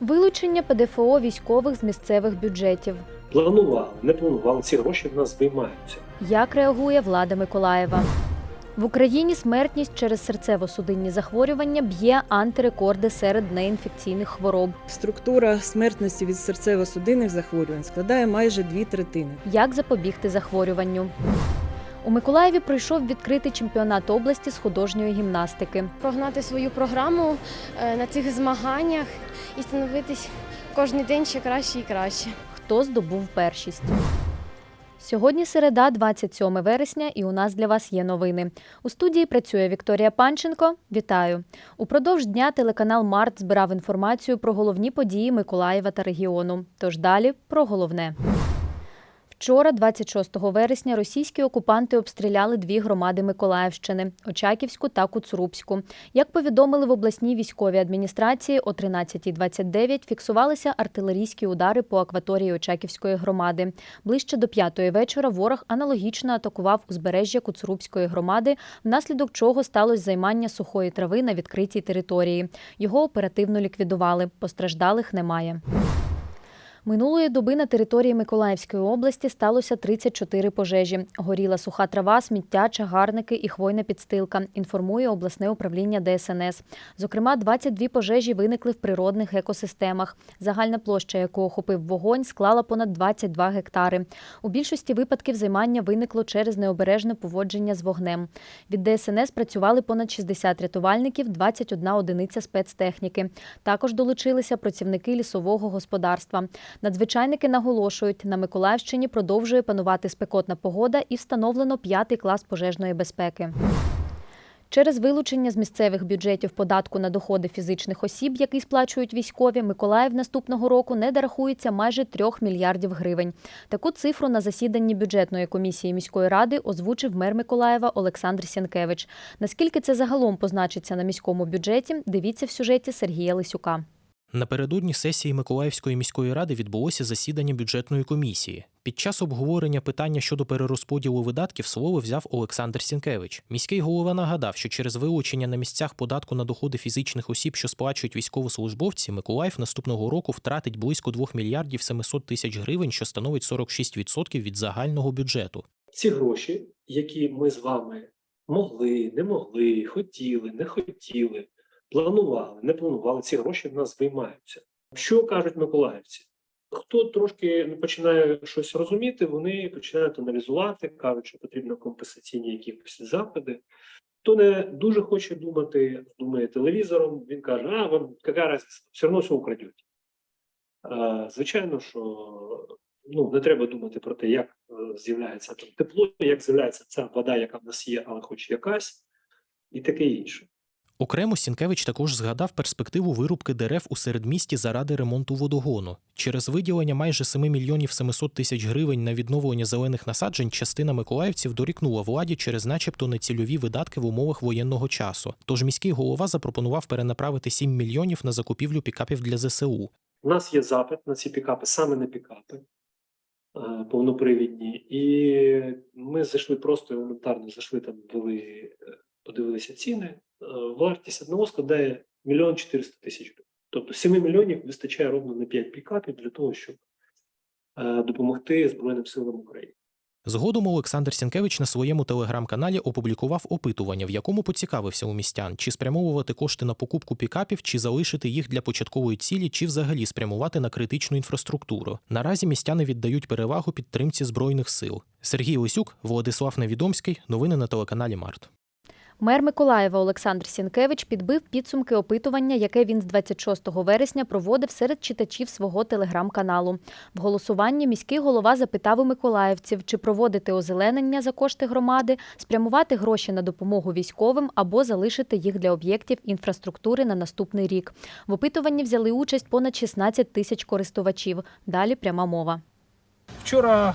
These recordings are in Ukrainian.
Вилучення ПДФО військових з місцевих бюджетів. Планували, не планували, ці гроші в нас виймаються. Як реагує влада Миколаєва? В Україні смертність через серцево-судинні захворювання б'є антирекорди серед неінфекційних хвороб. Структура смертності від серцево-судинних захворювань складає майже дві третини. Як запобігти захворюванню? У Миколаєві пройшов відкритий чемпіонат області з художньої гімнастики. прогнати свою програму е, на цих змаганнях і становитись кожен день ще краще і краще. Хто здобув першість? Сьогодні середа, 27 вересня, і у нас для вас є новини. У студії працює Вікторія Панченко. Вітаю! Упродовж дня телеканал Март збирав інформацію про головні події Миколаєва та регіону. Тож далі про головне. Вчора, 26 вересня, російські окупанти обстріляли дві громади Миколаївщини Очаківську та Куцурубську. Як повідомили в обласній військовій адміністрації, о 13.29 фіксувалися артилерійські удари по акваторії Очаківської громади. Ближче до п'ятої вечора ворог аналогічно атакував узбережжя Куцурубської громади, внаслідок чого сталося займання сухої трави на відкритій території. Його оперативно ліквідували. Постраждалих немає. Минулої доби на території Миколаївської області сталося 34 пожежі. Горіла суха трава, сміття, чагарники і хвойна підстилка, інформує обласне управління ДСНС. Зокрема, 22 пожежі виникли в природних екосистемах. Загальна площа, яку охопив вогонь, склала понад 22 гектари. У більшості випадків займання виникло через необережне поводження з вогнем. Від ДСНС працювали понад 60 рятувальників, 21 одиниця спецтехніки. Також долучилися працівники лісового господарства. Надзвичайники наголошують, на Миколаївщині продовжує панувати спекотна погода і встановлено п'ятий клас пожежної безпеки. Через вилучення з місцевих бюджетів податку на доходи фізичних осіб, який сплачують військові, Миколаїв наступного року не дорахується майже 3 мільярдів гривень. Таку цифру на засіданні бюджетної комісії міської ради озвучив мер Миколаєва Олександр Сінкевич. Наскільки це загалом позначиться на міському бюджеті, дивіться в сюжеті Сергія Лисюка. Напередодні сесії Миколаївської міської ради відбулося засідання бюджетної комісії. Під час обговорення питання щодо перерозподілу видатків слово взяв Олександр Сінкевич. Міський голова нагадав, що через вилучення на місцях податку на доходи фізичних осіб, що сплачують військовослужбовці, Миколаїв наступного року втратить близько 2 мільярдів 700 тисяч гривень, що становить 46% від загального бюджету. Ці гроші, які ми з вами могли, не могли, хотіли, не хотіли, планували, не планували, ці гроші в нас виймаються. Що кажуть миколаївці? Хто трошки починає щось розуміти, вони починають аналізувати, кажуть, що потрібно компенсаційні якісь заходи. Хто не дуже хоче думати, думає телевізором, він каже, а вам яка разниця, все одно все украдуть. Звичайно, що ну, не треба думати про те, як е, з'являється там тепло, як з'являється ця вода, яка в нас є, але хоч якась, і таке інше. Окремо Сінкевич також згадав перспективу вирубки дерев у середмісті заради ремонту водогону. Через виділення майже 7 мільйонів 700 тисяч гривень на відновлення зелених насаджень частина миколаївців дорікнула владі через начебто нецільові видатки в умовах воєнного часу. Тож міський голова запропонував перенаправити 7 мільйонів на закупівлю пікапів для ЗСУ. У нас є запит на ці пікапи, саме на пікапи е, повнопривідні, і ми зайшли просто елементарно, зайшли там, ввели, е, подивилися ціни. Вартість одного складає мільйон 400 тисяч. Тобто 7 мільйонів вистачає ровно на 5 пікапів для того, щоб е, допомогти Збройним силам України. Згодом Олександр Сінкевич на своєму телеграм-каналі опублікував опитування, в якому поцікавився у містян, чи спрямовувати кошти на покупку пікапів, чи залишити їх для початкової цілі, чи взагалі спрямувати на критичну інфраструктуру. Наразі містяни віддають перевагу підтримці збройних сил. Сергій Лисюк, Владислав Невідомський. Новини на телеканалі Март. Мер Миколаєва Олександр Сінкевич підбив підсумки опитування, яке він з 26 вересня проводив серед читачів свого телеграм-каналу. В голосуванні міський голова запитав у миколаївців, чи проводити озеленення за кошти громади, спрямувати гроші на допомогу військовим або залишити їх для об'єктів інфраструктури на наступний рік. В опитуванні взяли участь понад 16 тисяч користувачів. Далі пряма мова. Вчора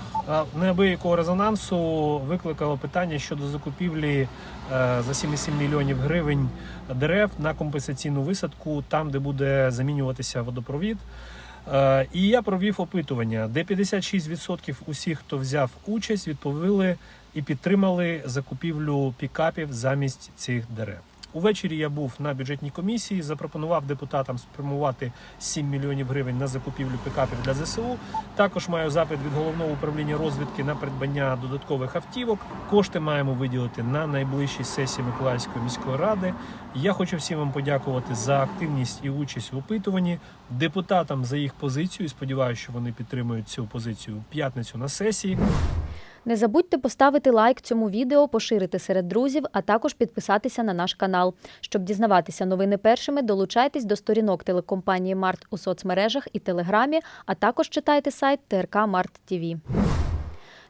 неабиякого резонансу викликало питання щодо закупівлі за 7,7 мільйонів гривень дерев на компенсаційну висадку, там, де буде замінюватися водопровід. Е, І я провів опитування, де 56% усіх, хто взяв участь, відповіли і підтримали закупівлю пікапів замість цих дерев. Увечері я був на бюджетній комісії, запропонував депутатам спрямувати 7 мільйонів гривень на закупівлю пікапів для ЗСУ. Також маю запит від головного управління розвідки на придбання додаткових автівок. Кошти маємо виділити на найближчій сесії Миколаївської міської ради. Я хочу всім вам подякувати за активність і участь в опитуванні, депутатам за їх позицію. Сподіваюся, що вони підтримують цю позицію в п'ятницю на сесії. Не забудьте поставити лайк цьому відео, поширити серед друзів, а також підписатися на наш канал. Щоб дізнаватися новини першими, долучайтесь до сторінок телекомпанії Март у соцмережах і Телеграмі, а також читайте сайт ТРК Март ТІВІ.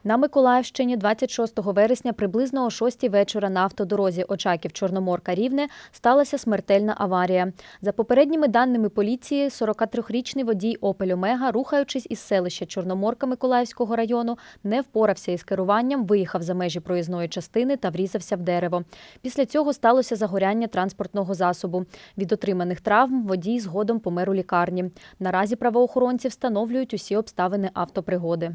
На Миколаївщині 26 вересня приблизно о 6 вечора на автодорозі Очаків Чорноморка Рівне сталася смертельна аварія. За попередніми даними поліції, 43-річний водій Опель Омега, рухаючись із селища Чорноморка Миколаївського району, не впорався із керуванням, виїхав за межі проїзної частини та врізався в дерево. Після цього сталося загоряння транспортного засобу. Від отриманих травм водій згодом помер у лікарні. Наразі правоохоронці встановлюють усі обставини автопригоди.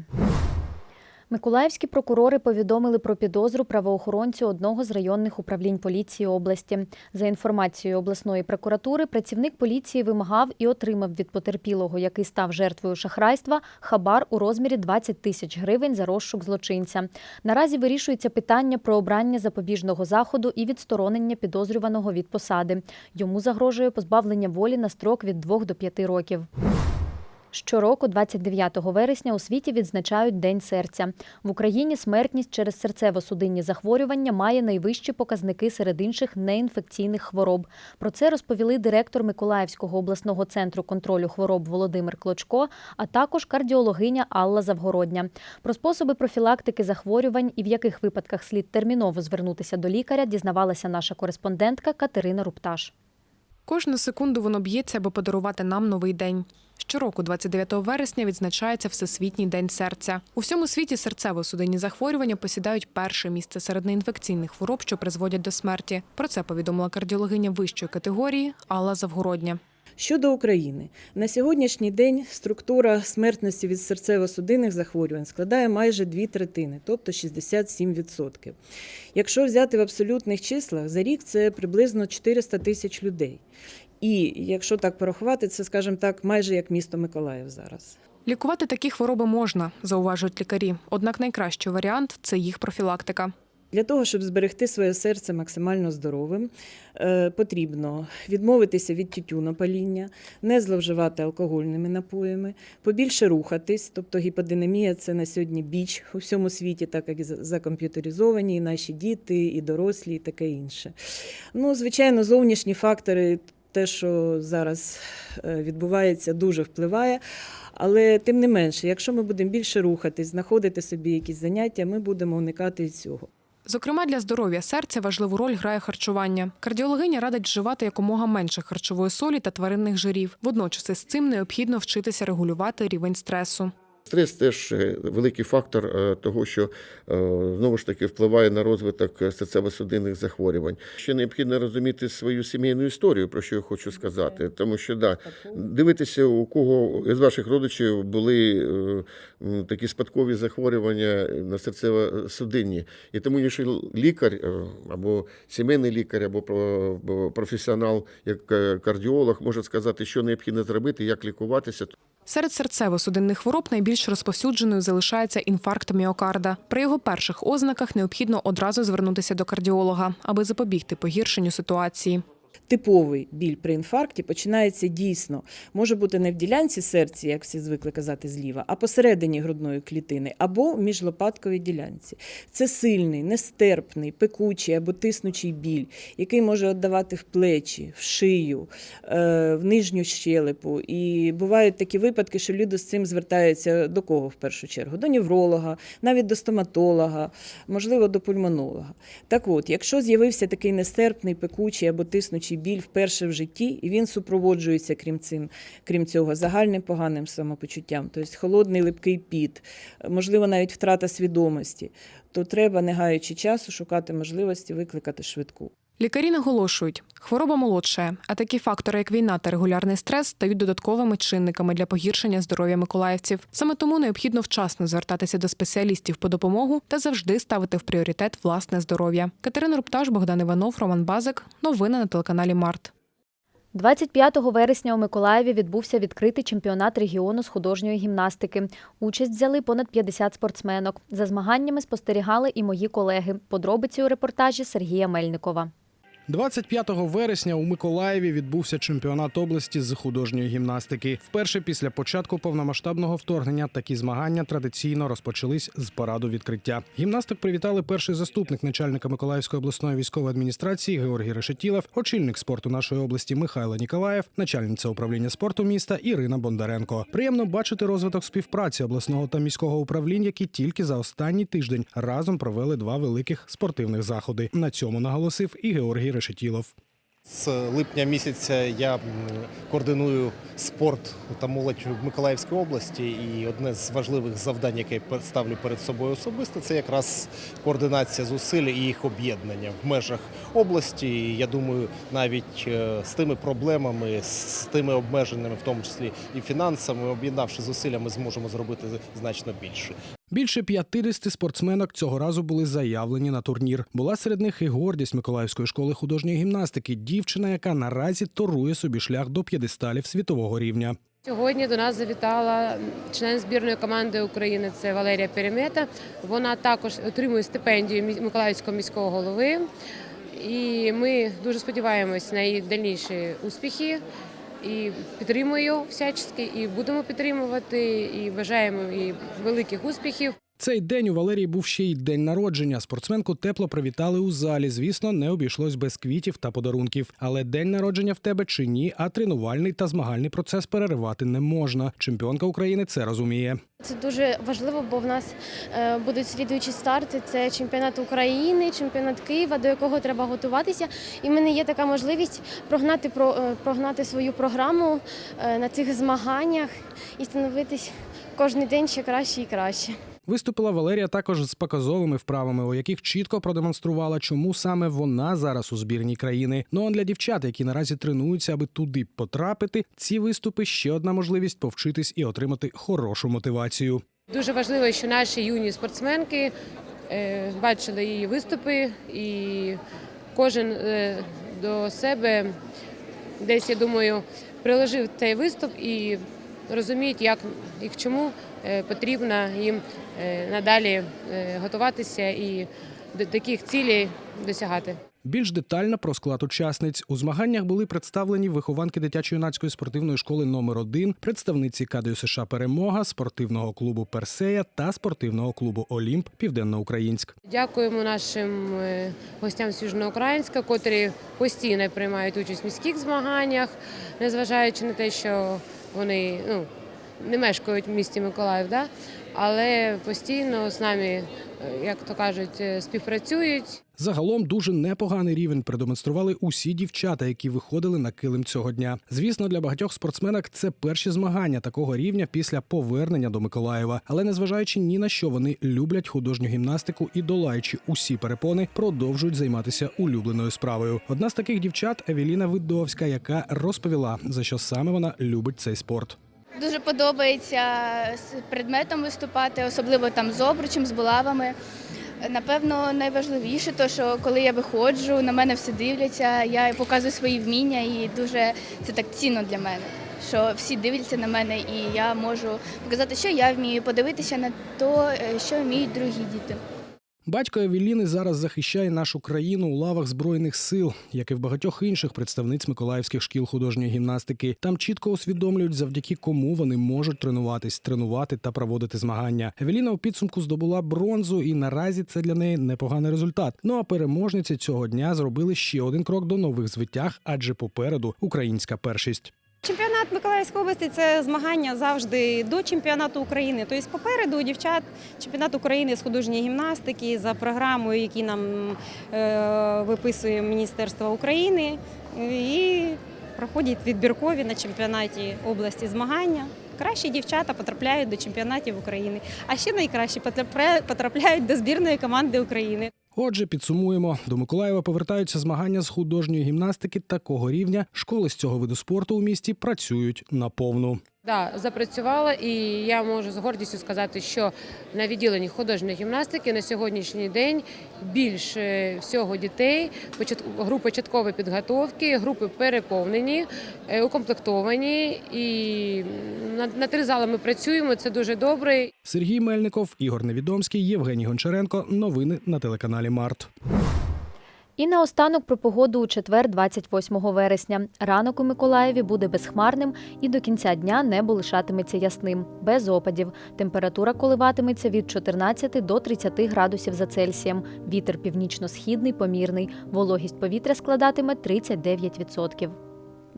Миколаївські прокурори повідомили про підозру правоохоронцю одного з районних управлінь поліції області. За інформацією обласної прокуратури, працівник поліції вимагав і отримав від потерпілого, який став жертвою шахрайства, хабар у розмірі 20 тисяч гривень за розшук злочинця. Наразі вирішується питання про обрання запобіжного заходу і відсторонення підозрюваного від посади. Йому загрожує позбавлення волі на строк від 2 до 5 років. Щороку, 29 вересня, у світі відзначають День серця. В Україні смертність через серцево-судинні захворювання має найвищі показники серед інших неінфекційних хвороб. Про це розповіли директор Миколаївського обласного центру контролю хвороб Володимир Клочко, а також кардіологиня Алла Завгородня. Про способи профілактики захворювань і в яких випадках слід терміново звернутися до лікаря, дізнавалася наша кореспондентка Катерина Рупташ. Кожну секунду воно б'ється, аби подарувати нам новий день. Щороку, 29 вересня, відзначається Всесвітній день серця. У всьому світі серцево-судинні захворювання посідають перше місце серед неінфекційних хвороб, що призводять до смерті. Про це повідомила кардіологиня вищої категорії Алла Завгородня. Щодо України, на сьогоднішній день структура смертності від серцево-судинних захворювань складає майже дві третини, тобто 67%. Якщо взяти в абсолютних числах, за рік це приблизно 400 тисяч людей. І якщо так порахувати, це, скажімо так, майже як місто Миколаїв зараз. Лікувати такі хвороби можна, зауважують лікарі. Однак найкращий варіант це їх профілактика. Для того, щоб зберегти своє серце максимально здоровим, е, потрібно відмовитися від тютюнопаління, не зловживати алкогольними напоями, побільше рухатись, тобто гіподинамія це на сьогодні біч у всьому світі, так як закомп'ютеризовані і наші діти, і дорослі, і таке інше. Ну, звичайно, зовнішні фактори. Те, що зараз е, відбувається, дуже впливає. Але тим не менше, якщо ми будемо більше рухатись, знаходити собі якісь заняття, ми будемо уникати цього. Зокрема, для здоров'я серця важливу роль грає харчування. Кардіологиня радить вживати якомога менше харчової солі та тваринних жирів. Водночас із цим необхідно вчитися регулювати рівень стресу. Стрес теж е, великий фактор е, того, що е, знову ж таки впливає на розвиток серцево-судинних захворювань. Ще необхідно розуміти свою сімейну історію, про що я хочу сказати. Тому що да, дивитися, у кого з ваших родичів були такі спадкові захворювання на серцево-судинні. І тому, якщо лікар або сімейний лікар, або про- професіонал, як кардіолог, може сказати, що необхідно зробити, як лікуватися, Серед серцево-судинних хвороб найбільш розповсюдженою залишається інфаркт міокарда. При його перших ознаках необхідно одразу звернутися до кардіолога, аби запобігти погіршенню ситуації. Типовий біль при інфаркті починається дійсно. Може бути не в ділянці серця, як всі звикли казати зліва, а посередині грудної клітини або в міжлопатковій ділянці. Це сильний, нестерпний, пекучий або тиснучий біль, який може віддавати в плечі, в шию, е, в нижню щелепу. І бувають такі випадки, що люди з цим звертаються до кого в першу чергу? До невролога, навіть до стоматолога, можливо, до пульмонолога. Так от, якщо з'явився такий нестерпний, пекучий або тиснучий біль вперше в житті, і він супроводжується, крім, цим, крім цього, загальним поганим самопочуттям, тобто холодний липкий піт, можливо, навіть втрата свідомості, то треба, не гаючи часу, шукати можливості викликати швидку. Лікарі наголошують, хвороба молодшає, а такі фактори, як війна та регулярний стрес, стають додатковими чинниками для погіршення здоров'я миколаївців. Саме тому необхідно вчасно звертатися до спеціалістів по допомогу та завжди ставити в пріоритет власне здоров'я. Катерина Рупташ, Богдан Іванов, Роман Базик. Новини на телеканалі Март. 25 вересня у Миколаєві відбувся відкритий чемпіонат регіону з художньої гімнастики. Участь взяли понад 50 спортсменок. За змаганнями спостерігали і мої колеги. Подробиці у репортажі Сергія Мельникова. 25 вересня у Миколаєві відбувся чемпіонат області з художньої гімнастики. Вперше після початку повномасштабного вторгнення такі змагання традиційно розпочались з параду відкриття. Гімнастик привітали перший заступник начальника Миколаївської обласної військової адміністрації Георгій Решетілов, очільник спорту нашої області Михайло Ніколаєв, начальниця управління спорту міста Ірина Бондаренко. Приємно бачити розвиток співпраці обласного та міського управлінь, які тільки за останній тиждень разом провели два великих спортивних заходи. На цьому наголосив і Георгій Решетілов. З липня місяця я координую спорт та молодь в Миколаївській області. І одне з важливих завдань, яке я ставлю перед собою особисто, це якраз координація зусиль і їх об'єднання в межах області. І я думаю, навіть е, з тими проблемами, з тими обмеженнями, в тому числі і фінансами, об'єднавши зусилля, ми зможемо зробити значно більше. Більше 50 спортсменок цього разу були заявлені на турнір. Була серед них і гордість Миколаївської школи художньої гімнастики, дівчина, яка наразі торує собі шлях до п'єдесталів світового рівня. Сьогодні до нас завітала член збірної команди України. Це Валерія Перемета. Вона також отримує стипендію Миколаївського міського голови. І ми дуже сподіваємось на її дальніші успіхи. І підтримую всячески, і будемо підтримувати, і бажаємо і великих успіхів. Цей день у Валерії був ще й день народження. Спортсменку тепло привітали у залі. Звісно, не обійшлось без квітів та подарунків. Але день народження в тебе чи ні, а тренувальний та змагальний процес переривати не можна. Чемпіонка України це розуміє. Це дуже важливо, бо в нас е, будуть слідуючі старти. Це чемпіонат України, чемпіонат Києва, до якого треба готуватися. І в мене є така можливість прогнати про е, прогнати свою програму е, на цих змаганнях і становитись кожен день ще краще і краще. Виступила Валерія також з показовими вправами, у яких чітко продемонструвала, чому саме вона зараз у збірній країни. Ну а для дівчат, які наразі тренуються, аби туди потрапити, ці виступи ще одна можливість повчитись і отримати хорошу мотивацію. Дуже важливо, що наші юні спортсменки е, бачили її виступи, і кожен е, до себе десь, я думаю, приложив цей виступ і розуміють, як і к чому е, потрібно їм е, надалі е, готуватися і до таких цілей досягати. Більш детально про склад учасниць у змаганнях були представлені вихованки дитячо-юнацької спортивної школи номер 1 представниці КДЮ США Перемога, спортивного клубу Персея та спортивного клубу Олімп Південноукраїнськ. Дякуємо нашим гостям з Южноукраїнська, котрі постійно приймають участь в міських змаганнях, незважаючи на те, що вони ну, не мешкають в місті Миколаїв, да? але постійно з нами, е, як то кажуть, е, співпрацюють. Загалом дуже непоганий рівень продемонстрували усі дівчата, які виходили на килим цього дня. Звісно, для багатьох спортсменок це перші змагання такого рівня після повернення до Миколаєва. Але незважаючи ні на що, вони люблять художню гімнастику і, долаючи усі перепони, продовжують займатися улюбленою справою. Одна з таких дівчат Евеліна Видовська, яка розповіла, за що саме вона любить цей спорт. Дуже подобається з предметом виступати, особливо там з обручем, з булавами. Напевно, найважливіше, то що коли я виходжу, на мене все дивляться, я показую свої вміння, і дуже це так цінно для мене. Що всі дивляться на мене, і я можу показати, що я вмію, подивитися на те, що вміють другі діти. Батько Евеліни зараз захищає нашу країну у лавах збройних сил, як і в багатьох інших представниць миколаївських шкіл художньої гімнастики. Там чітко усвідомлюють, завдяки кому вони можуть тренуватись, тренувати та проводити змагання. Евеліна у підсумку здобула бронзу, і наразі це для неї непоганий результат. Ну а переможниці цього дня зробили ще один крок до нових звитяг, адже попереду українська першість. Чемпіонат Миколаївської області це змагання завжди до чемпіонату України. Тобто попереду у дівчат чемпіонат України з художньої гімнастики за програмою, які нам е, виписує Міністерство України. І проходять відбіркові на чемпіонаті області змагання. Кращі дівчата потрапляють до чемпіонатів України, а ще найкращі потрапляють до збірної команди України. Отже, підсумуємо: до Миколаєва повертаються змагання з художньої гімнастики такого рівня. Школи з цього виду спорту у місті працюють наповну. Да, запрацювала, і я можу з гордістю сказати, що на відділенні художньої гімнастики на сьогоднішній день більше всього дітей, групи початкової підготовки, групи переповнені, е, укомплектовані. І на, на три зали ми працюємо. Це дуже добре. Сергій Мельников, Ігор Невідомський, Євгеній Гончаренко. Новини на телеканалі Март. І наостанок про погоду у четвер, 28 вересня. Ранок у Миколаєві буде безхмарним і до кінця дня небо лишатиметься ясним, без опадів. Температура коливатиметься від 14 до 30 градусів за Цельсієм. Вітер північно-східний, помірний. Вологість повітря складатиме 39%.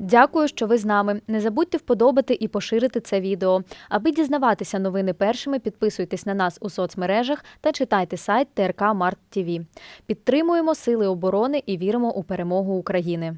Дякую, що ви з нами. Не забудьте вподобати і поширити це відео. Аби дізнаватися новини першими, підписуйтесь на нас у соцмережах та читайте сайт ТРК Март ТВ. Підтримуємо сили оборони і віримо у перемогу України.